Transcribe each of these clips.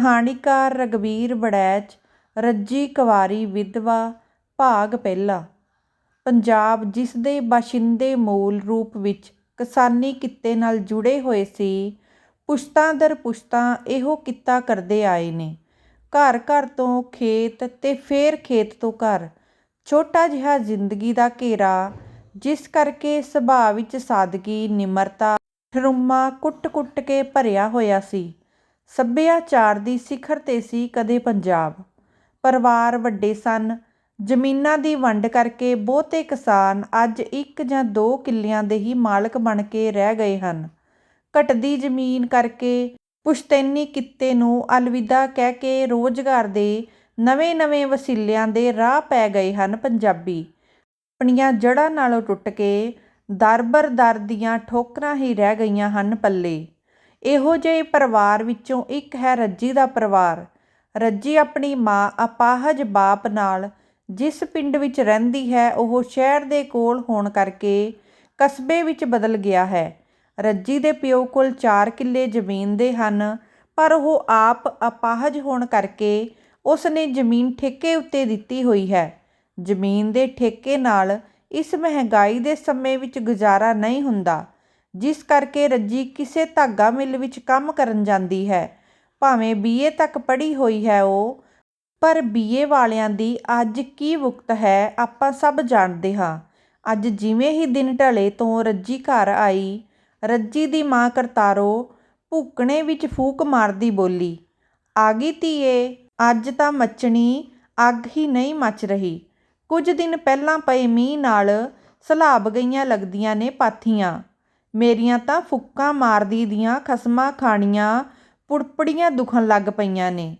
ਕਹਾਣੀਕਾਰ ਰਘਬੀਰ ਬੜੈਚ ਰੱਜੀ ਕੰਵਾਰੀ ਵਿਧਵਾ, ਭਾਗ ਪਹਿਲਾ। ਪੰਜਾਬ ਜਿਸ ਦੇ ਬਾਸ਼ਿੰਦੇ ਮੂਲ ਰੂਪ ਵਿੱਚ ਕਿਸਾਨੀ ਕਿੱਤੇ ਨਾਲ ਜੁੜੇ ਹੋਏ ਸੀ, ਪੁਸ਼ਤਾਂ ਦਰ ਪੁਸ਼ਤਾਂ ਇਹੋ ਕਿੱਤਾ ਕਰਦੇ ਆਏ ਨੇ। ਘਰ ਘਰ ਤੋਂ ਖੇਤ ਤੇ ਫੇਰ ਖੇਤ ਤੋਂ ਘਰ, ਛੋਟਾ ਜਿਹਾ ਜ਼ਿੰਦਗੀ ਦਾ ਘੇਰਾ, ਜਿਸ ਕਰਕੇ ਸੁਭਾਅ ਵਿੱਚ ਸਾਦਗੀ, ਨਿਮਰਤਾ, ਠਰੁੰਮਾ ਕੁੱਟ-ਕੁੱਟ ਕੇ ਭਰਿਆ ਹੋਇਆ ਸੀ। ਸੱਭਿਆਚਾਰ ਦੀ ਸਿਖਰ ਤੇ ਸੀ ਕਦੇ ਪੰਜਾਬ। ਪਰਿਵਾਰ ਵੱਡੇ ਸਨ। ਜ਼ਮੀਨਾਂ ਦੀ ਵੰਡ ਕਰਕੇ ਬਹੁਤੇ ਕਿਸਾਨ ਅੱਜ ਇੱਕ ਜਾਂ ਦੋ ਕਿੱਲਿਆਂ ਦੇ ਹੀ ਮਾਲਕ ਬਣ ਕੇ ਰਹਿ ਗਏ ਹਨ। ਘਟਦੀ ਜ਼ਮੀਨ ਕਰਕੇ ਪੁਸ਼ਤੈਨੀ ਕਿੱਤੇ ਨੂੰ ਅਲਵਿਦਾ ਕਹਿ ਕੇ ਰੋਜ਼ਗਾਰ ਦੇ ਨਵੇਂ-ਨਵੇਂ ਵਸੀਲਿਆਂ ਦੇ ਰਾਹ ਪੈ ਗਏ ਹਨ ਪੰਜਾਬੀ। ਆਪਣੀਆਂ ਜੜ੍ਹਾਂ ਨਾਲੋਂ ਟੁੱਟ ਕੇ ਦਰ-ਬਰ ਦਰ ਦੀਆਂ ਠੋਕਰਾਂ ਹੀ ਰਹਿ ਗਈਆਂ ਹਨ ਪੱਲੇ। ਇਹੋ ਜਿਹੇ ਪਰਿਵਾਰ ਵਿੱਚੋਂ ਇੱਕ ਹੈ ਰੱਜੀ ਦਾ ਪਰਿਵਾਰ। ਰੱਜੀ ਆਪਣੀ ਮਾਂ ਅਪਾਹਜ ਬਾਪ ਨਾਲ ਜਿਸ ਪਿੰਡ ਵਿੱਚ ਰਹਿੰਦੀ ਹੈ, ਉਹ ਸ਼ਹਿਰ ਦੇ ਕੋਲ ਹੋਣ ਕਰਕੇ ਕਸਬੇ ਵਿੱਚ ਬਦਲ ਗਿਆ ਹੈ। ਰੱਜੀ ਦੇ ਪਿਓ ਕੋਲ 4 ਕਿੱਲੇ ਜ਼ਮੀਨ ਦੇ ਹਨ, ਪਰ ਉਹ ਆਪ ਅਪਾਹਜ ਹੋਣ ਕਰਕੇ ਉਸ ਨੇ ਜ਼ਮੀਨ ਠੇਕੇ ਉੱਤੇ ਦਿੱਤੀ ਹੋਈ ਹੈ। ਜ਼ਮੀਨ ਦੇ ਠੇਕੇ ਨਾਲ ਇਸ ਮਹਿੰਗਾਈ ਦੇ ਸਮੇਂ ਵਿੱਚ ਗੁਜ਼ਾਰਾ ਨਹੀਂ ਹੁੰਦਾ। ਜਿਸ ਕਰਕੇ ਰੱਜੀ ਕਿਸੇ ਧਾਗਾ ਮਿੱਲ ਵਿੱਚ ਕੰਮ ਕਰਨ ਜਾਂਦੀ ਹੈ। ਭਾਵੇਂ ਬੀਏ ਤੱਕ ਪੜ੍ਹੀ ਹੋਈ ਹੈ ਉਹ, ਪਰ ਬੀਏ ਵਾਲਿਆਂ ਦੀ ਅੱਜ ਕੀ ਵੁਕਤ ਹੈ ਆਪਾਂ ਸਭ ਜਾਣਦੇ ਹਾਂ। ਅੱਜ ਜਿਵੇਂ ਹੀ ਦਿਨ ਢਲੇ ਤੋਂ ਰੱਜੀ ਘਰ ਆਈ, ਰੱਜੀ ਦੀ ਮਾਂ ਕਰਤਾਰੋ ਭੁੱਕਣੇ ਵਿੱਚ ਫੂਕ ਮਾਰਦੀ ਬੋਲੀ, ਆ ਗਈ ਧੀਏ, ਅੱਜ ਤਾਂ ਮੱਚਣੀ ਅੱਗ ਹੀ ਨਹੀਂ ਮੱਚ ਰਹੀ। ਕੁਝ ਦਿਨ ਪਹਿਲਾਂ ਪਏ ਮੀਂਹ ਨਾਲ ਸਲਾਬ ਗਈਆਂ ਲੱਗਦੀਆਂ ਨੇ ਪਾਥੀਆਂ। ਮੇਰੀਆਂ ਤਾਂ ਫੁੱਕਾਂ ਮਾਰਦੀ ਦੀਆਂ ਖਸਮਾਂ ਖਾਣੀਆਂ ਪੁੜਪੜੀਆਂ ਦੁਖਣ ਲੱਗ ਪਈਆਂ ਨੇ।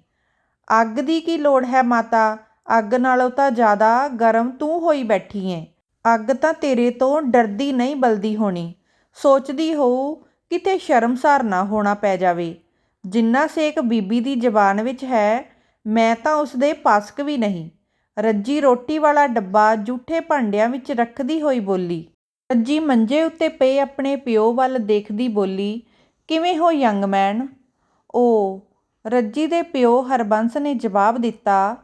ਅੱਗ ਦੀ ਕੀ ਲੋੜ ਹੈ ਮਾਤਾ? ਅੱਗ ਨਾਲੋਂ ਤਾਂ ਜ਼ਿਆਦਾ ਗਰਮ ਤੂੰ ਹੋਈ ਬੈਠੀ ਏ। ਅੱਗ ਤਾਂ ਤੇਰੇ ਤੋਂ ਡਰਦੀ ਨਹੀਂ ਬਲਦੀ ਹੋਣੀ। ਸੋਚਦੀ ਹੋਊ ਕਿਤੇ ਸ਼ਰਮਸਾਰ ਨਾ ਹੋਣਾ ਪੈ ਜਾਵੇ। ਜਿੰਨਾ ਸੇਕ ਬੀਬੀ ਦੀ ਜ਼ਬਾਨ ਵਿੱਚ ਹੈ, ਮੈਂ ਤਾਂ ਉਸ ਦੇ ਪਾਸਕ ਵੀ ਨਹੀਂ। ਰੱਜੀ ਰੋਟੀ ਵਾਲਾ ਡੱਬਾ ਜੂਠੇ ਭਾਂਡਿਆਂ ਵਿੱਚ ਰੱਖਦੀ ਹੋਈ ਬੋਲੀ। ਰੱਜੀ ਮੰਜੇ ਉੱਤੇ ਪਏ ਆਪਣੇ ਪਿਓ ਵੱਲ ਦੇਖਦੀ ਬੋਲੀ, ਕਿਵੇਂ ਹੋ ਯੰਗ ਮੈਨ? ਓ, ਰੱਜੀ ਦੇ ਪਿਓ ਹਰਬੰਸ ਨੇ ਜਵਾਬ ਦਿੱਤਾ,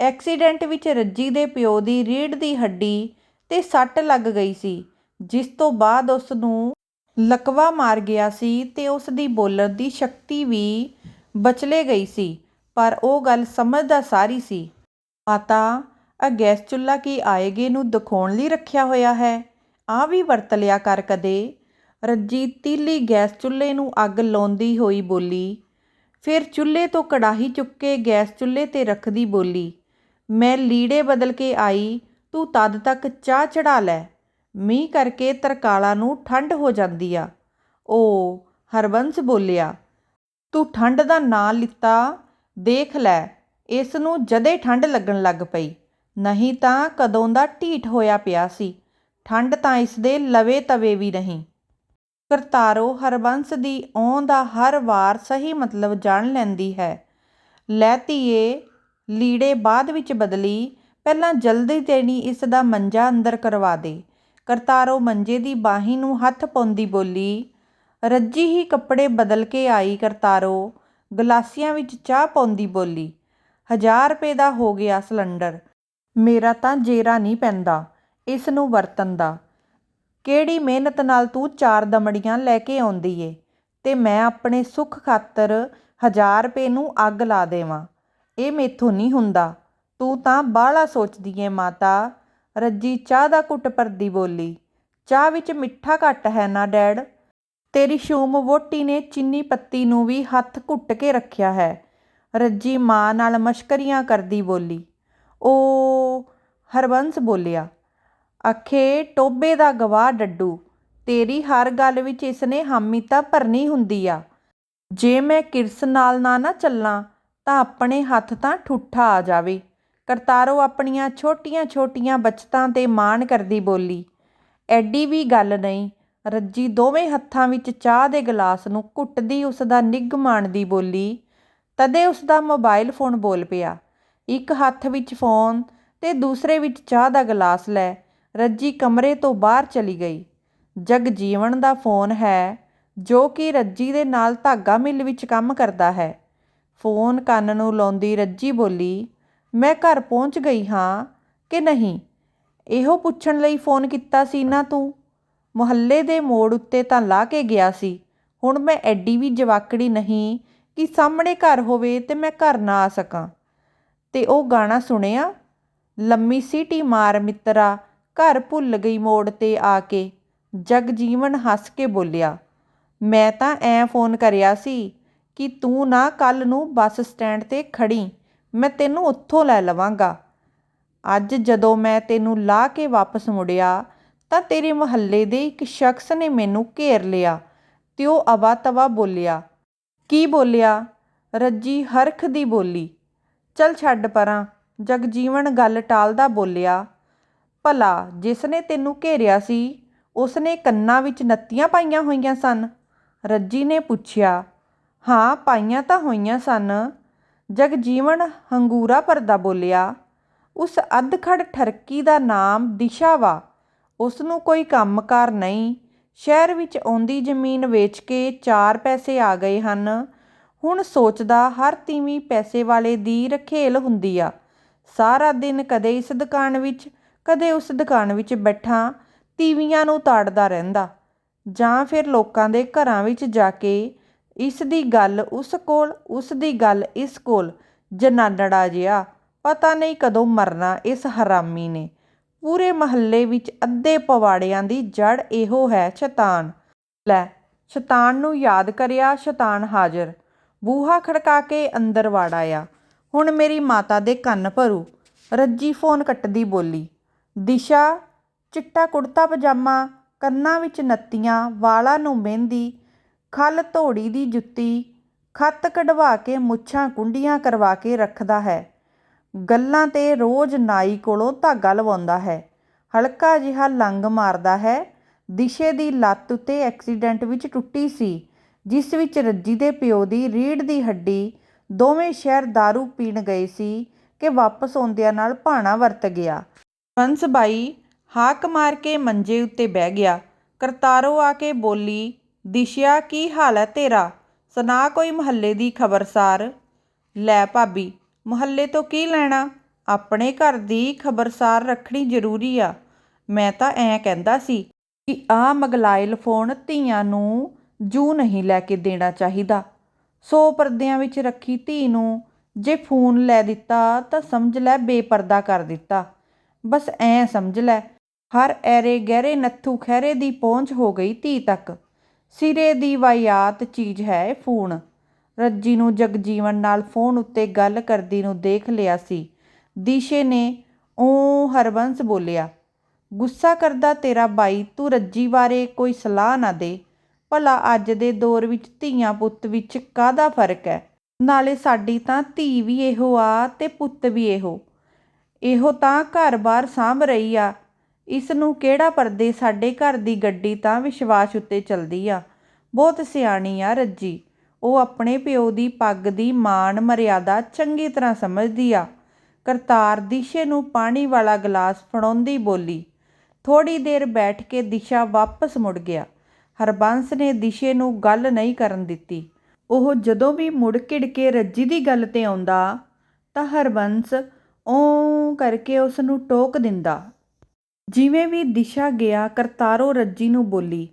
ਐਕਸੀਡੈਂਟ ਵਿੱਚ ਰੱਜੀ ਦੇ ਪਿਓ ਦੀ ਰੀੜ੍ਹ ਦੀ ਹੱਡੀ ਤੇ ਸੱਟ ਲੱਗ ਗਈ ਸੀ, ਜਿਸ ਤੋਂ ਬਾਅਦ ਉਸ ਨੂੰ ਲਕਵਾ ਮਾਰ ਗਿਆ ਸੀ ਤੇ ਉਸ ਦੀ ਬੋਲਣ ਦੀ ਸ਼ਕਤੀ ਵੀ ਬਚਲੇ ਗਈ ਸੀ, ਪਰ ਉਹ ਗੱਲ ਸਮਝਦਾ ਸਾਰੀ ਸੀ। ਮਾਤਾ ਆ ਗੈਸ ਚੁੱਲ੍ਹਾ ਕੀ ਆਏਗੇ ਨੂੰ ਦਿਖਾਉਣ ਲਈ ਰੱਖਿਆ ਹੋਇਆ ਹੈ? ਆਹ ਵੀ ਵਰਤ ਲਿਆ ਕਰ ਕਦੇ। ਰੱਜੀ ਤੀਲੀ ਗੈਸ ਚੁੱਲ੍ਹੇ ਨੂੰ ਅੱਗ ਲਾਉਂਦੀ ਹੋਈ ਬੋਲੀ। ਫਿਰ ਚੁੱਲ੍ਹੇ ਤੋਂ ਕੜਾਹੀ ਚੁੱਕ ਕੇ ਗੈਸ ਚੁੱਲ੍ਹੇ ਤੇ ਰੱਖਦੀ ਬੋਲੀ। ਮੈਂ ਲੀੜੇ ਬਦਲ ਕੇ ਆਈ, ਤੂੰ ਤਦ ਤੱਕ ਚਾਹ ਚੜ੍ਹਾ ਲੈ। ਮੀਂਹ ਕਰਕੇ ਤਰਕਾਲਾਂ ਨੂੰ ਠੰਡ ਹੋ ਜਾਂਦੀ ਆ। ਓ ਹਰਬੰਸ ਬੋਲਿਆ, ਤੂੰ ਠੰਡ ਦਾ ਨਾਂ ਲਿੱਤਾ, ਦੇਖ ਲੈ, ਇਸ ਨੂੰ ਜਦੇ ਠੰਡ ਲੱਗਣ ਲੱਗ ਪਈ। ਨਹੀਂ ਤਾਂ ਕਦੋਂ ਦਾ ਢੀਠ ਹੋਇਆ ਪਿਆ ਸੀ। ਠੰਡ ਤਾਂ ਇਸਦੇ ਲਵੇ ਤਵੇ ਵੀ ਨਹੀਂ ਕਰਤਾਰੋ ਹਰਬੰਸ ਦੀ ਓਂ ਦਾ ਹਰ ਵਾਰ ਸਹੀ ਮਤਲਬ ਜਾਣ ਲੈਂਦੀ ਹੈ। ਲੈ ਧੀਏ, ਲੀੜੇ ਬਾਅਦ ਵਿੱਚ ਬਦਲੀ, ਪਹਿਲਾਂ ਜਲਦੀ ਦੇਣੀ ਇਸ ਦਾ ਮੰਜਾ ਅੰਦਰ ਕਰਵਾ ਦੇ। ਕਰਤਾਰੋ ਮੰਜੇ ਦੀ ਬਾਹੀ ਨੂੰ ਹੱਥ ਪਾਉਂਦੀ ਬੋਲੀ, ਰੱਜੀ ਹੀ ਕੱਪੜੇ ਬਦਲ ਕੇ ਆਈ ਕਰਤਾਰੋ, ਗਲਾਸੀਆਂ ਵਿੱਚ ਚਾਹ ਪਾਉਂਦੀ ਬੋਲੀ, ਹਜ਼ਾਰ ਰੁਪਏ ਦਾ ਹੋ ਗਿਆ ਸਿਲੰਡਰ, ਮੇਰਾ ਤਾਂ ਜੇਰਾ ਨਹੀਂ ਪੈਂਦਾ। ਇਸ ਨੂੰ ਵਰਤਣ ਦਾ। ਕਿਹੜੀ ਮਿਹਨਤ ਨਾਲ ਤੂੰ ਚਾਰ ਦਮੜੀਆਂ ਲੈ ਕੇ ਆਉਂਦੀ ਏ ਤੇ ਮੈਂ ਆਪਣੇ ਸੁੱਖ ਖਾਤਰ ਹਜ਼ਾਰ ਰੁਪਏ ਨੂੰ ਅੱਗ ਲਾ ਦੇਵਾਂ। ਇਹ ਮੇਥੋਂ ਨਹੀਂ ਹੁੰਦਾ। ਤੂੰ ਤਾਂ ਬਾਹਲਾ ਸੋਚਦੀ ਏ ਮਾਤਾ। ਰੱਜੀ ਚਾਹ ਦਾ ਘੁੱਟ ਭਰਦੀ ਬੋਲੀ। ਚਾਹ ਵਿੱਚ ਮਿੱਠਾ ਘੱਟ ਹੈ ਨਾ ਡੈਡ? ਤੇਰੀ ਸ਼ੂਮ ਵੋਟੀ ਨੇ ਚੀਨੀ ਪੱਤੀ ਨੂੰ ਵੀ ਹੱਥ ਘੁੱਟ ਕੇ ਰੱਖਿਆ ਹੈ। ਰੱਜੀ ਮਾਂ ਨਾਲ ਮਸ਼ਕਰੀਆਂ ਕਰਦੀ ਬੋਲੀ। ਓ ਹਰਬੰਸ ਬੋਲਿਆ। ਅਖੇ, ਟੋਭੇ ਦਾ ਗਵਾਹ ਡੱਡੂ, ਤੇਰੀ ਹਰ ਗੱਲ ਵਿੱਚ ਇਸਨੇ ਹਾਮੀ ਤਾਂ ਭਰਨੀ ਹੁੰਦੀ ਆ। ਜੇ ਮੈਂ ਕਿਰਸ ਨਾਲ ਨਾ ਨਾ ਚੱਲਾਂ, ਤਾਂ ਆਪਣੇ ਹੱਥ ਤਾਂ ਠੂਠਾ ਆ ਜਾਵੇ। ਕਰਤਾਰੋ ਆਪਣੀਆਂ ਛੋਟੀਆਂ-ਛੋਟੀਆਂ ਬਚਤਾਂ ਤੇ ਮਾਣ ਕਰਦੀ ਬੋਲੀ। ਐਡੀ ਵੀ ਗੱਲ ਨਹੀਂ, ਰੱਜੀ ਦੋਵੇਂ ਹੱਥਾਂ ਵਿੱਚ ਚਾਹ ਦੇ ਗਲਾਸ ਨੂੰ ਘੁੱਟਦੀ ਉਸ ਦਾ ਨਿੱਘ ਮਾਣਦੀ ਬੋਲੀ। ਤਦੇ ਉਸ ਦਾ ਮੋਬਾਈਲ ਫੋਨ ਬੋਲ ਪਿਆ। ਇੱਕ ਹੱਥ ਵਿੱਚ ਫੋਨ ਤੇ ਦੂਸਰੇ ਵਿੱਚ ਚਾਹ ਦਾ ਗਲਾਸ ਲੈ ਰੱਜੀ ਕਮਰੇ ਤੋਂ ਬਾਹਰ ਚਲੀ ਗਈ। ਜਗਜੀਵਨ ਦਾ ਫੋਨ ਹੈ, ਜੋ ਕਿ ਰੱਜੀ ਦੇ ਨਾਲ ਧਾਗਾ ਮਿੱਲ ਵਿੱਚ ਕੰਮ ਕਰਦਾ ਹੈ। ਫੋਨ ਕੰਨ ਨੂੰ ਲਾਉਂਦੀ ਰੱਜੀ ਬੋਲੀ, ਮੈਂ ਘਰ ਪਹੁੰਚ ਗਈ ਹਾਂ ਕਿ ਨਹੀਂ? ਇਹੋ ਪੁੱਛਣ ਲਈ ਫੋਨ ਕੀਤਾ ਸੀ ਨਾ ਤੂੰ? ਮੁਹੱਲੇ ਦੇ ਮੋੜ ਉੱਤੇ ਤਾਂ ਲਾ ਕੇ ਗਿਆ ਸੀ। ਹੁਣ ਮੈਂ ਐਡੀ ਵੀ ਜਵਾਕੜੀ ਨਹੀਂ ਕਿ ਸਾਹਮਣੇ ਘਰ ਹੋਵੇ ਤੇ ਮੈਂ ਘਰ ਨਾ ਆ ਸਕਾਂ। ਤੇ ਉਹ ਗਾਣਾ ਸੁਣਿਆ, ਲੰਮੀ ਸੀਟੀ ਮਾਰ ਮਿੱਤਰਾ ਘਰ ਭੁੱਲ ਗਈ ਮੋੜ ਤੇ ਆ ਕੇ। ਜਗਜੀਵਨ ਹੱਸ ਕੇ ਬੋਲਿਆ, ਮੈਂ ਤਾਂ ਐਂ ਫੋਨ ਕਰਿਆ ਸੀ ਕਿ ਤੂੰ ਨਾ ਕੱਲ੍ਹ ਨੂੰ ਬੱਸ ਸਟੈਂਡ ਤੇ ਖੜ੍ਹੀ, ਮੈਂ ਤੈਨੂੰ ਉੱਥੋਂ ਲੈ ਲਵਾਂਗਾ। ਅੱਜ ਜਦੋਂ ਮੈਂ ਤੈਨੂੰ ਲਾਹ ਕੇ ਵਾਪਸ ਮੁੜਿਆ, ਤਾਂ ਤੇਰੇ ਮੁਹੱਲੇ ਦੇ ਇੱਕ ਸ਼ਖਸ ਨੇ ਮੈਨੂੰ ਘੇਰ ਲਿਆ ਤੇ ਉਹ ਅਵਾ ਤਵਾ ਬੋਲਿਆ, ਕੀ ਬੋਲਿਆ? ਰੱਜੀ ਹਰਖ ਦੀ ਬੋਲੀ, ਚਲ ਛੱਡ ਪਰਾਂ। ਜਗਜੀਵਨ ਗੱਲ ਟਾਲਦਾ ਬੋਲਿਆ ਭਲਾ ਜਿਸ ਨੇ ਤੈਨੂੰ ਘੇਰਿਆ ਸੀ ਉਸ ਨੇ ਕੰਨਾਂ ਵਿੱਚ ਨੱਤੀਆਂ ਪਾਈਆਂ ਹੋਈਆਂ ਸਨ। ਰੱਜੀ ਨੇ ਪੁੱਛਿਆ, ਹਾਂ, ਪਾਈਆਂ ਤਾਂ ਹੋਈਆਂ ਸਨ। ਜਗਜੀਵਨ ਹੰਗੂਰਾ ਭਰਦਾ ਬੋਲਿਆ, ਉਸ ਅਧਖੜ ਠਰਕੀ ਦਾ ਨਾਮ ਦਿਸ਼ਾ ਵਾ। ਉਸ ਨੂੰ ਕੋਈ ਕੰਮਕਾਰ ਨਹੀਂ। ਸ਼ਹਿਰ ਵਿੱਚ ਆਉਂਦੀ ਜ਼ਮੀਨ ਵੇਚ ਕੇ ਚਾਰ ਪੈਸੇ ਆ ਗਏ ਹਨ। ਹੁਣ ਸੋਚਦਾ ਹਰ ਤੀਵੀਂ ਪੈਸੇ ਵਾਲੇ ਦੀ ਰਖੇਲ ਹੁੰਦੀ ਆ। ਸਾਰਾ ਦਿਨ ਕਦੇ ਇਸ ਦੁਕਾਨ ਵਿੱਚ ਕਦੇ ਉਸ ਦੁਕਾਨ ਵਿੱਚ ਬੈਠਾ ਤੀਵੀਆਂ ਨੂੰ ਤਾੜਦਾ ਰਹਿੰਦਾ ਜਾਂ ਫਿਰ ਲੋਕਾਂ ਦੇ ਘਰਾਂ ਵਿੱਚ ਜਾ ਕੇ ਇਸ ਦੀ ਗੱਲ ਉਸ ਕੋਲ, ਉਸ ਦੀ ਗੱਲ ਇਸ ਕੋਲ ਜਨਾਨੜਾ ਜਿਹਾ, ਪਤਾ ਨਹੀਂ ਕਦੋਂ ਮਰਨਾ ਇਸ ਹਰਾਮੀ ਨੇ। ਪੂਰੇ ਮਹੱਲੇ ਵਿੱਚ ਅੱਧੇ ਪਵਾੜਿਆਂ ਦੀ ਜੜ ਇਹੋ ਹੈ ਸ਼ੈਤਾਨ। ਲੈ, ਸ਼ੈਤਾਨ ਨੂੰ ਯਾਦ ਕਰਿਆ ਸ਼ੈਤਾਨ ਹਾਜ਼ਰ। ਬੂਹਾ ਖੜਕਾ ਕੇ ਅੰਦਰ ਵੜ ਆਇਆ। ਹੁਣ ਮੇਰੀ ਮਾਤਾ ਦੇ ਕੰਨ ਭਰੂ। ਰੱਜੀ ਫੋਨ ਕੱਟਦੀ ਬੋਲੀ ਦਿਸ਼ਾ, ਚਿੱਟਾ ਕੁੜਤਾ ਪਜਾਮਾ, ਕੰਨਾਂ ਵਿੱਚ ਨੱਤੀਆਂ, ਵਾਲਾਂ ਨੂੰ ਮਹਿੰਦੀ, ਖੱਲ ਧੋੜੀ ਦੀ ਜੁੱਤੀ, ਖੱਤ ਕਢਵਾ ਕੇ ਮੁੱਛਾਂ ਕੁੰਡੀਆਂ ਕਰਵਾ ਕੇ ਰੱਖਦਾ ਹੈ। ਗੱਲਾਂ ਤੇ ਰੋਜ਼ ਨਾਈ ਕੋਲੋਂ ਧਾਗਾ ਲਵਾਉਂਦਾ ਹੈ। ਹਲਕਾ ਜਿਹਾ ਲੰਗ ਮਾਰਦਾ ਹੈ। ਦਿਸ਼ੇ ਦੀ ਲੱਤ ਉੱਤੇ ਐਕਸੀਡੈਂਟ ਵਿੱਚ ਟੁੱਟੀ ਸੀ, ਜਿਸ ਵਿੱਚ ਰੱਜੀ ਦੇ ਪਿਓ ਦੀ ਰੀੜ ਦੀ ਹੱਡੀ, ਦੋਵੇਂ ਸ਼ਹਿਰ दारू ਪੀਣ ਗਏ ਸੀ ਕਿ ਵਾਪਸ ਆਉਂਦਿਆਂ ਨਾਲ ਭਾਣਾ ਵਰਤ ਗਿਆ। ਹੰਸ ਬਾਈ ਹਾਕ ਮਾਰ ਕੇ ਮੰਜੇ ਉੱਤੇ ਬਹਿ ਗਿਆ। ਕਰਤਾਰੋ ਆ ਕੇ ਬੋਲੀ, ਦਿਸ਼ਿਆ, ਕੀ ਹਾਲ ਹੈ ਤੇਰਾ? ਸੁਣਾ ਕੋਈ ਮੁਹੱਲੇ ਦੀ ਖਬਰਸਾਰ ਲੈ ਭਾਬੀ, ਮੁਹੱਲੇ ਤੋਂ ਕੀ ਲੈਣਾ? ਆਪਣੇ ਘਰ ਦੀ ਖਬਰਸਾਰ ਰੱਖਣੀ ਜ਼ਰੂਰੀ ਆ। ਮੈਂ ਤਾਂ ਐਂ ਕਹਿੰਦਾ ਸੀ ਕਿ ਆਹ ਮਗਲਾਇਲ ਫੋਨ ਧੀਆਂ ਨੂੰ ਜੂ ਨਹੀਂ ਲੈ ਕੇ ਦੇਣਾ ਚਾਹੀਦਾ। ਸੋ ਪਰਦਿਆਂ ਵਿੱਚ ਰੱਖੀ ਧੀ ਨੂੰ ਜੇ ਫੋਨ ਲੈ ਦਿੱਤਾ ਤਾਂ ਸਮਝ ਲੈ ਬੇਪਰਦਾ ਕਰ ਦਿੱਤਾ। ਬਸ ਐਂ ਸਮਝ ਲੈ, ਹਰ ਐਰੇ ਗਹਿਰੇ ਨੱਥੂ ਖਹਿਰੇ ਦੀ ਪਹੁੰਚ ਹੋ ਗਈ ਧੀ ਤੱਕ। ਸਿਰੇ ਦੀ ਵਾਯਾਤ ਚੀਜ਼ ਹੈ ਫੋਨ ਰੱਜੀ ਨੂੰ ਜਗਜੀਵਨ ਨਾਲ ਫੋਨ ਉੱਤੇ ਗੱਲ ਕਰਦੀ ਨੂੰ ਦੇਖ ਲਿਆ ਸੀ। ਦੀਸ਼ੇ ਨੇ ਓ ਹਰਬੰਸ ਬੋਲਿਆ, ਗੁੱਸਾ ਕਰਦਾ ਤੇਰਾ ਬਾਈ, ਤੂੰ ਰੱਜੀ ਬਾਰੇ ਕੋਈ ਸਲਾਹ ਨਾ ਦੇ। ਭਲਾ ਅੱਜ ਦੇ ਦੌਰ ਵਿੱਚ ਧੀਆਂ ਪੁੱਤ ਵਿੱਚ ਕਾਹਦਾ ਫ਼ਰਕ ਹੈ? ਨਾਲੇ ਸਾਡੀ ਤਾਂ ਧੀ ਵੀ ਇਹੋ ਆ ਤੇ ਪੁੱਤ ਵੀ ਇਹੋ। ਇਹੋ ਤਾਂ ਘਰ-ਬਾਰ ਸਾਂਭ ਰਹੀ ਆ। ਇਸ ਨੂੰ ਕਿਹੜਾ ਪਰਦੇ ਸਾਡੇ ਘਰ ਦੀ ਗੱਡੀ ਤਾਂ ਵਿਸ਼ਵਾਸ ਉੱਤੇ ਚਲਦੀ ਆ। ਬਹੁਤ ਸਿਆਣੀ ਆ ਰੱਜੀ। ਉਹ ਆਪਣੇ ਪਿਓ ਦੀ ਪੱਗ ਦੀ ਮਾਣ ਮਰਿਆਦਾ ਚੰਗੀ ਤਰ੍ਹਾਂ ਸਮਝਦੀ ਆ। ਕਰਤਾਰ ਦਿਸ਼ੇ ਨੂੰ ਪਾਣੀ ਵਾਲਾ ਗਲਾਸ ਫੜਾਉਂਦੀ ਬੋਲੀ। ਥੋੜ੍ਹੀ ਦੇਰ ਬੈਠ ਕੇ ਦਿਸ਼ਾ ਵਾਪਸ ਮੁੜ ਗਿਆ। ਹਰਬੰਸ ਨੇ ਦਿਸ਼ੇ ਨੂੰ ਗੱਲ ਨਹੀਂ ਕਰਨ ਦਿੱਤੀ। ਉਹ ਜਦੋਂ ਵੀ ਮੁੜ ਘਿੜ ਕੇ ਰੱਜੀ ਦੀ ਗੱਲ ਤੇ ਆਉਂਦਾ ਤਾਂ ਹਰਬੰਸ ਓ ਕਰਕੇ ਉਸ ਨੂੰ ਟੋਕ ਦਿੰਦਾ। ਜਿਵੇਂ ਵੀ ਦਿਸ਼ਾ ਗਿਆ, ਕਰਤਾਰੋ ਰੱਜੀ ਨੂੰ ਬੋਲੀ,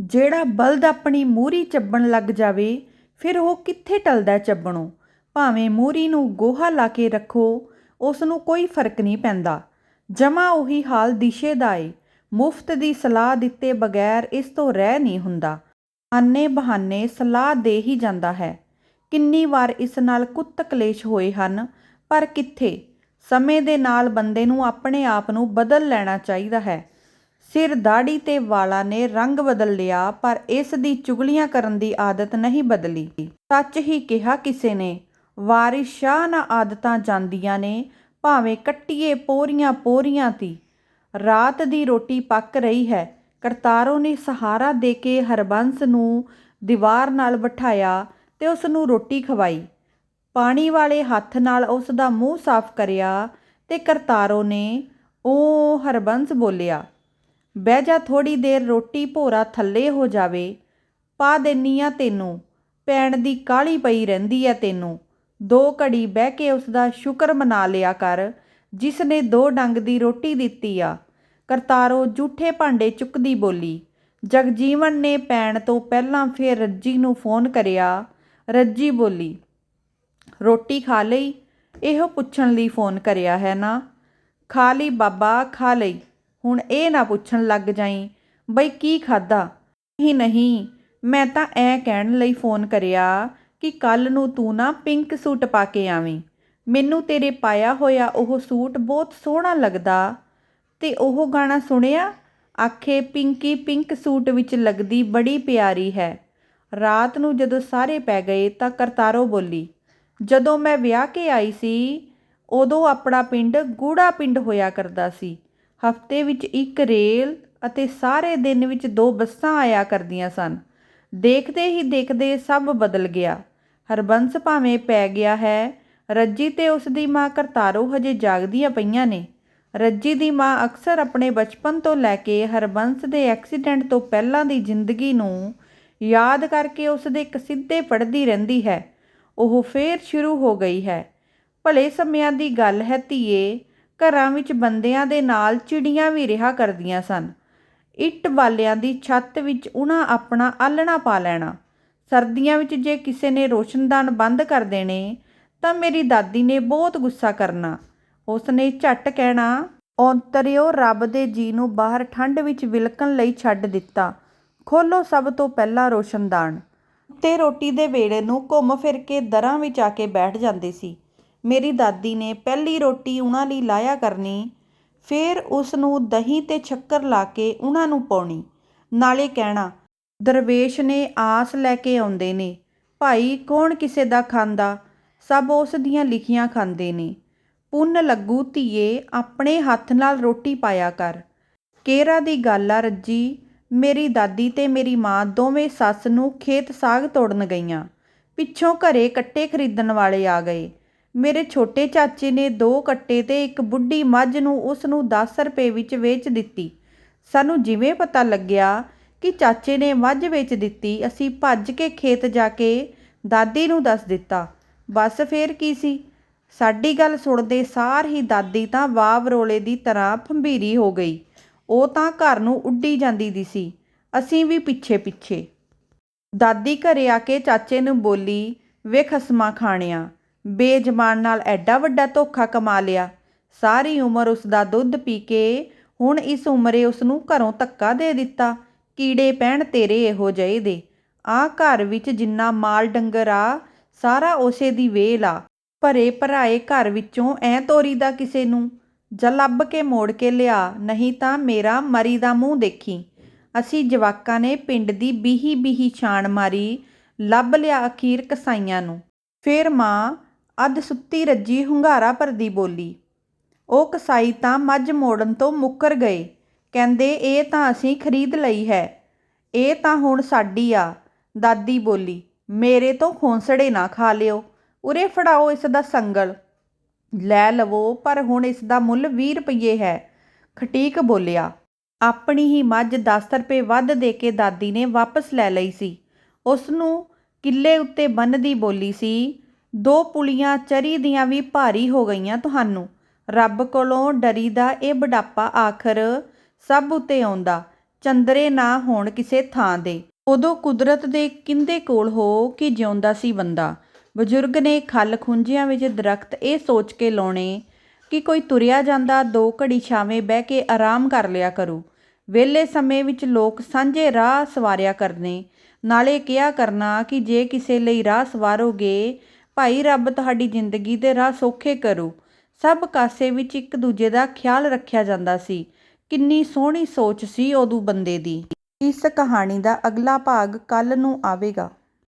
ਜਿਹੜਾ ਬਲਦ ਆਪਣੀ ਮੂਰੀ ਚੱਬਣ ਲੱਗ ਜਾਵੇ, ਫਿਰ ਉਹ ਕਿੱਥੇ ਟਲਦਾ ਚੱਬਣੋਂ? ਭਾਵੇਂ ਮੂਰੀ ਨੂੰ ਗੋਹਾ ਲਾ ਕੇ ਰੱਖੋ ਉਸ ਨੂੰ ਕੋਈ ਫ਼ਰਕ ਨਹੀਂ ਪੈਂਦਾ। ਜਮਾ ਉਹੀ ਹਾਲ ਦਿਸ਼ੇ ਦਾ ਏ। ਮੁਫਤ ਦੀ ਸਲਾਹ ਦਿੱਤੇ ਬਗੈਰ ਇਸ ਤੋਂ ਰਹਿ ਨਹੀਂ ਹੁੰਦਾ। ਆਨੇ ਬਹਾਨੇ ਸਲਾਹ ਦੇ ਹੀ ਜਾਂਦਾ ਹੈ। ਕਿੰਨੀ ਵਾਰ ਇਸ ਨਾਲ ਕੁੱਤ ਕਲੇਸ਼ ਹੋਏ ਹਨ, ਪਰ ਕਿੱਥੇ? ਸਮੇਂ ਦੇ ਨਾਲ ਬੰਦੇ ਨੂੰ ਆਪਣੇ ਆਪ ਨੂੰ ਬਦਲ ਲੈਣਾ ਚਾਹੀਦਾ ਹੈ। ਸਿਰ ਦਾੜੀ ਤੇ ਵਾਲਾਂ ਨੇ ਰੰਗ ਬਦਲ ਲਿਆ, ਪਰ ਇਸ ਦੀ ਚੁਗਲੀਆਂ ਕਰਨ ਦੀ ਆਦਤ ਨਹੀਂ ਬਦਲੀ। ਸੱਚ ਹੀ ਕਿਹਾ ਕਿਸੇ ਨੇ, ਵਾਰਿਸ ਸ਼ਾਹ ਨਾ ਆਦਤਾਂ ਜਾਂਦੀਆਂ ਨੇ, ਭਾਵੇਂ ਕੱਟੀਏ ਪੋਰੀਆਂ ਪੋਰੀਆਂ ਤੀ। ਰਾਤ ਦੀ ਰੋਟੀ ਪੱਕ ਰਹੀ ਹੈ। ਕਰਤਾਰੋ ਨੇ ਸਹਾਰਾ ਦੇ ਕੇ ਹਰਬੰਸ ਨੂੰ ਦੀਵਾਰ ਨਾਲ ਬਿਠਾਇਆ ਤੇ ਉਸ ਨੂੰ ਰੋਟੀ ਖਵਾਈ। ਪਾਣੀ ਵਾਲੇ ਹੱਥ ਨਾਲ ਉਸ ਦਾ ਮੂੰਹ ਸਾਫ਼ ਕਰਿਆ ਤੇ ਕਰਤਾਰੋ ਨੇ ਓ ਹਰਬੰਸ ਬੋਲਿਆ, ਬਹਿ ਜਾ ਥੋੜੀ ਦੇਰ ਰੋਟੀ ਭੋਰਾ ਥੱਲੇ ਹੋ ਜਾਵੇ, ਪਾ ਦੇਨੀ ਆ ਤੈਨੂੰ ਪੈਣ ਦੀ ਕਾਲੀ ਪਈ ਰਹਿੰਦੀ ਐ ਤੈਨੂੰ, ਦੋ ਘੜੀ ਬਹਿ ਕੇ ਉਸ ਦਾ ਸ਼ੁਕਰ ਮਨਾ ਲਿਆ ਕਰ ਜਿਸ ਨੇ ਦੋ ਡੰਗ ਦੀ ਰੋਟੀ ਦਿੱਤੀ ਆ। ਕਰਤਾਰੋ ਝੂਠੇ ਭਾਂਡੇ ਚੁੱਕਦੀ ਬੋਲੀ, ਜਗਜੀਵਨ ਨੇ ਪੈਣ ਤੋਂ ਪਹਿਲਾਂ ਫੇਰ ਰੱਜੀ ਨੂੰ ਫੋਨ ਕਰਿਆ। ਰੱਜੀ ਬੋਲੀ ਰੋਟੀ ਖਾ ਲਈ। ਇਹੋ ਪੁੱਛਣ ਲਈ ਫੋਨ ਕਰਿਆ ਹੈ ਨਾ। ਖਾ ਲਈ ਬਾਬਾ, ਖਾ ਲਈ। ਹੁਣ ਇਹ ਨਾ ਪੁੱਛਣ ਲੱਗ ਜਾਈ, ਬਈ ਕੀ ਖਾਦਾ ਨਹੀਂ ਨਹੀਂ, ਮੈਂ ਤਾਂ ਐ ਕਹਿਣ ਲਈ ਫੋਨ ਕਰਿਆ ਕਿ ਕੱਲ ਨੂੰ ਤੂੰ ਨਾ ਪਿੰਕ ਸੂਟ ਪਾ ਕੇ ਆਵੀਂ। ਮੈਨੂੰ ਤੇਰੇ ਪਾਇਆ ਹੋਇਆ ਉਹ ਸੂਟ ਬਹੁਤ ਸੋਹਣਾ ਲੱਗਦਾ। ਤੇ ਉਹ ਗਾਣਾ ਸੁਣਿਆ? ਆਖੇ, ਪਿੰਕੀ, ਪਿੰਕ ਸੂਟ ਵਿੱਚ ਲੱਗਦੀ ਬੜੀ ਪਿਆਰੀ ਹੈ। ਰਾਤ ਨੂੰ ਜਦੋਂ ਸਾਰੇ ਪੈ ਗਏ ਤਾਂ ਕਰਤਾਰੋ ਬੋਲੀ ਜਦੋਂ ਮੈਂ ਵਿਆਹ ਕੇ ਆਈ ਸੀ, ਉਦੋਂ ਆਪਣਾ ਪਿੰਡ ਗੂੜਾ ਪਿੰਡ ਹੋਇਆ ਕਰਦਾ ਸੀ। ਹਫ਼ਤੇ ਵਿੱਚ ਇੱਕ ਰੇਲ ਅਤੇ ਸਾਰੇ ਦਿਨ ਵਿੱਚ ਦੋ ਬੱਸਾਂ ਆਇਆ ਕਰਦੀਆਂ ਸਨ। ਦੇਖਦੇ ਹੀ ਦੇਖਦੇ ਸਭ ਬਦਲ ਗਿਆ। ਹਰਬੰਸ ਭਾਵੇਂ ਪੈ ਗਿਆ ਹੈ, ਰੱਜੀ ਤੇ ਉਸ ਦੀ ਮਾਂ ਕਰਤਾਰੋ ਹਜੇ ਜਾਗਦੀਆਂ ਪਈਆਂ ਨੇ। ਰੱਜੀ ਦੀ ਮਾਂ ਅਕਸਰ ਆਪਣੇ ਬਚਪਨ ਤੋਂ ਲੈ ਕੇ ਹਰਬੰਸ ਦੇ ਐਕਸੀਡੈਂਟ ਤੋਂ ਪਹਿਲਾਂ ਦੀ ਜ਼ਿੰਦਗੀ ਨੂੰ ਯਾਦ ਕਰਕੇ ਉਸ ਦੇ ਕਸਿੱਦੇ ਪੜ੍ਹਦੀ ਰਹਿੰਦੀ ਹੈ। ਉਹ ਫੇਰ ਸ਼ੁਰੂ ਹੋ ਗਈ ਹੈ। ਭਲੇ ਸਮਿਆਂ ਦੀ ਗੱਲ ਹੈ ਧੀਏ, ਘਰਾਂ ਵਿੱਚ ਬੰਦਿਆਂ ਦੇ ਨਾਲ ਚਿੜੀਆਂ ਵੀ ਰਿਹਾ ਕਰਦੀਆਂ ਸਨ। ਇੱਟ ਵਾਲਿਆਂ ਦੀ ਛੱਤ ਵਿੱਚ ਉਹਨਾਂ ਆਪਣਾ ਆਲਣਾ ਪਾ ਲੈਣਾ। ਸਰਦੀਆਂ ਵਿੱਚ ਜੇ ਕਿਸੇ ਨੇ ਰੋਸ਼ਨਦਾਨ ਬੰਦ ਕਰ ਦੇਣੇ, ਤਾਂ ਮੇਰੀ ਦਾਦੀ ਨੇ ਬਹੁਤ ਗੁੱਸਾ ਕਰਨਾ। ਉਸ ਨੇ ਝੱਟ ਕਹਿਣਾ, ਔਂਤਰਿਓ, ਰੱਬ ਦੇ ਜੀ ਨੂੰ ਬਾਹਰ ਠੰਡ ਵਿੱਚ ਵਿਲਕਣ ਲਈ ਛੱਡ ਦਿੱਤਾ। ਖੋਲੋ ਸਭ ਤੋਂ ਪਹਿਲਾਂ ਰੋਸ਼ਨਦਾਨ। ਤੇ ਰੋਟੀ ਦੇ ਵੇਲੇ ਨੂੰ ਘੁੰਮ ਫਿਰ ਕੇ ਦਰਾਂ ਵਿੱਚ ਆ ਕੇ ਬੈਠ ਜਾਂਦੇ ਸੀ। ਮੇਰੀ ਦਾਦੀ ਨੇ ਪਹਿਲੀ ਰੋਟੀ ਉਹਨਾਂ ਲਈ ਲਾਇਆ ਕਰਨੀ, ਫਿਰ ਉਸ ਨੂੰ ਦਹੀਂ ਤੇ ਸ਼ੱਕਰ ਲਾ ਕੇ ਉਹਨਾਂ ਨੂੰ ਪਾਉਣੀ। ਨਾਲੇ ਕਹਿਣਾ, ਦਰਵੇਸ਼ ਨੇ ਆਸ ਲੈ ਕੇ ਆਉਂਦੇ ਨੇ। ਭਾਈ, ਕੌਣ ਕਿਸੇ ਦਾ ਖਾਂਦਾ? ਸਭ ਉਸ ਦੀਆਂ ਲਿਖੀਆਂ ਖਾਂਦੇ ਨੇ। ਪੁੰਨ ਲੱਗੂ ਧੀਏ, ਆਪਣੇ ਹੱਥ ਨਾਲ ਰੋਟੀ ਪਾਇਆ ਕਰ। ਕੇਰਾ ਦੀ ਗੱਲ ਆ, ਰੱਜੀ। ਮੇਰੀ ਦਾਦੀ ਤੇ ਮੇਰੀ ਮਾਂ ਦੋਵੇਂ ਸੱਸ ਨੂੰ ਖੇਤ ਸਾਗ ਤੋੜਨ ਗਈਆਂ। ਪਿੱਛੋਂ ਘਰੇ ਕੱਟੇ ਖਰੀਦਣ ਵਾਲੇ ਆ ਗਏ। ਮੇਰੇ ਛੋਟੇ ਚਾਚੇ ਨੇ ਦੋ ਕੱਟੇ ਤੇ ਇੱਕ ਬੁੱਢੀ ਮੱਝ ਨੂੰ ਉਸ ਨੂੰ 10 ਰੁਪਏ ਵਿੱਚ ਵੇਚ ਦਿੱਤੀ। ਸਾਨੂੰ ਜਿਵੇਂ ਪਤਾ ਲੱਗਿਆ ਕਿ ਚਾਚੇ ਨੇ ਮੱਝ ਵੇਚ ਦਿੱਤੀ, ਅਸੀਂ ਭੱਜ ਕੇ ਖੇਤ ਜਾ ਕੇ ਦਾਦੀ ਨੂੰ ਦੱਸ ਦਿੱਤਾ। ਬਸ ਫੇਰ ਕੀ ਸੀ? ਸਾਡੀ ਗੱਲ ਸੁਣਦੇ ਸਾਰ ਹੀ ਦਾਦੀ ਤਾਂ ਵਾਵ ਰੋਲੇ ਦੀ ਤਰ੍ਹਾਂ ਭੰਬੀਰੀ ਹੋ ਗਈ। ਉਹ ਤਾਂ ਘਰ ਨੂੰ ਉੱਡੀ ਜਾਂਦੀ ਦੀ ਸੀ। ਅਸੀਂ ਵੀ ਪਿੱਛੇ ਪਿੱਛੇ। ਦਾਦੀ ਘਰੇ ਆ ਕੇ ਚਾਚੇ ਨੂੰ ਬੋਲੀ ਵੇ ਖਸਮਾਂ ਖਾਣਿਆ। ਬੇਜਮਾਨ ਨਾਲ ਐਡਾ ਵੱਡਾ ਧੋਖਾ ਕਮਾ ਲਿਆ। ਸਾਰੀ ਉਮਰ ਉਸ ਦਾ ਦੁੱਧ ਪੀ ਕੇ ਹੁਣ ਇਸ ਉਮਰੇ ਉਸ ਨੂੰ ਘਰੋਂ ਧੱਕਾ ਦੇ ਦਿੱਤਾ। ਕੀੜੇ ਪੈਣ ਤੇਰੇ ਇਹੋ ਜਿਹੇ ਦੇ। ਆ ਘਰ ਵਿੱਚ ਜਿੰਨਾ ਮਾਲ ਡੰਗਰ ਆ, ਸਾਰਾ ਉਸੇ ਦੀ ਵੇਲ ਆ। ਭਰੇ ਭਰਾਏ ਘਰ ਵਿੱਚੋਂ ਐ ਤੋਰੀ ਦਾ ਕਿਸੇ ਨੂੰ। ਜਾਂ ਲੱਭ ਕੇ ਮੋੜ ਕੇ ਲਿਆ, ਨਹੀਂ ਤਾਂ ਮੇਰਾ ਮਰੀ ਦਾ ਮੂੰਹ ਦੇਖੀ। ਅਸੀਂ ਜਵਾਕਾਂ ਨੇ ਪਿੰਡ ਦੀ ਬੀਹੀ ਬੀਹੀ ਛਾਣ ਮਾਰੀ, ਲੱਭ ਲਿਆ ਅਖੀਰ ਕਸਾਈਆਂ ਨੂੰ। ਫੇਰ ਮਾਂ ਅੱਧ ਸੁੱਤੀ ਰੱਜੀ ਹੁੰਗਾਰਾ ਭਰਦੀ ਬੋਲੀ। ਉਹ ਕਸਾਈ ਤਾਂ ਮੱਝ ਮੋੜਨ ਤੋਂ ਮੁੱਕਰ ਗਏ। ਕਹਿੰਦੇ, ਇਹ ਤਾਂ ਅਸੀਂ ਖਰੀਦ ਲਈ ਹੈ। ਇਹ ਤਾਂ ਹੁਣ ਸਾਡੀ ਆ। ਦਾਦੀ ਬੋਲੀ, ਮੇਰੇ ਤੋਂ ਖੋਂਸੜੇ ਨਾ ਖਾ ਲਿਓ। ਉਰੇ ਫੜਾਓ ਇਸ ਦਾ ਸੰਗਲ। ਲੈ ਲਵੋ, ਪਰ ਹੁਣ ਇਸ ਦਾ ਮੁੱਲ 20 ਰੁਪਏ ਹੈ। ਖਟੀਕ ਬੋਲਿਆ, ਆਪਣੀ ਹੀ ਮੱਝ 10 ਰੁਪਏ ਵੱਧ ਦੇ ਕੇ ਦਾਦੀ ਨੇ ਵਾਪਸ ਲੈ ਲਈ ਸੀ। ਉਸ ਨੂੰ ਕਿੱਲੇ ਉੱਤੇ ਬੰਨਦੀ ਬੋਲੀ ਸੀ, ਦੋ ਪੁਲੀਆਂ ਚਰੀ ਦੀਆਂ ਵੀ ਭਾਰੀ ਹੋ ਗਈਆਂ ਤੁਹਾਨੂੰ। ਰੱਬ ਕੋਲੋਂ ਡਰੀ ਦਾ ਇਹ ਬੁਢਾਪਾ ਆਖਰ ਸਭ ਉਤੇ ਆਉਂਦਾ, ਚੰਦਰੇ ਨਾ ਹੋਣ ਕਿਸੇ ਥਾਂ ਦੇ। ਉਦੋਂ ਕੁਦਰਤ ਦੇ ਕਿੰਦੇ ਕੋਲ ਹੋ ਕਿ ਜਿਉਂਦਾ ਸੀ ਬੰਦਾ। ਬਜ਼ੁਰਗ ਨੇ ਖੱਲ ਖੂੰਜਿਆਂ ਵਿੱਚ ਦਰਖਤ ਇਹ ਸੋਚ ਕੇ ਲਾਉਣੇ ਕਿ ਕੋਈ ਤੁਰਿਆ ਜਾਂਦਾ ਦੋ ਘੜੀ ਛਾਵੇਂ ਬਹਿ ਕੇ ਆਰਾਮ ਕਰ ਲਿਆ ਕਰੂ। ਵਿਹਲੇ ਸਮੇਂ ਵਿੱਚ ਲੋਕ ਸਾਂਝੇ ਰਾਹ ਸਵਾਰਿਆ ਕਰਨੇ। ਨਾਲੇ ਕਿਹਾ ਕਰਨਾ ਕਿ ਜੇ ਕਿਸੇ ਲਈ ਰਾਹ ਸਵਾਰੋਗੇ, ਭਾਈ ਰੱਬ ਤੁਹਾਡੀ ਜ਼ਿੰਦਗੀ ਦੇ ਰਾਹ ਸੌਖੇ ਕਰੂ। ਸਭ ਕਾਸੇ ਵਿੱਚ ਇੱਕ ਦੂਜੇ ਦਾ ਖਿਆਲ ਰੱਖਿਆ ਜਾਂਦਾ ਸੀ। ਕਿੰਨੀ ਸੋਹਣੀ ਸੋਚ ਸੀ ਉਦੋਂ ਬੰਦੇ ਦੀ। ਇਸ ਕਹਾਣੀ ਦਾ ਅਗਲਾ ਭਾਗ ਕੱਲ ਨੂੰ ਆਵੇਗਾ।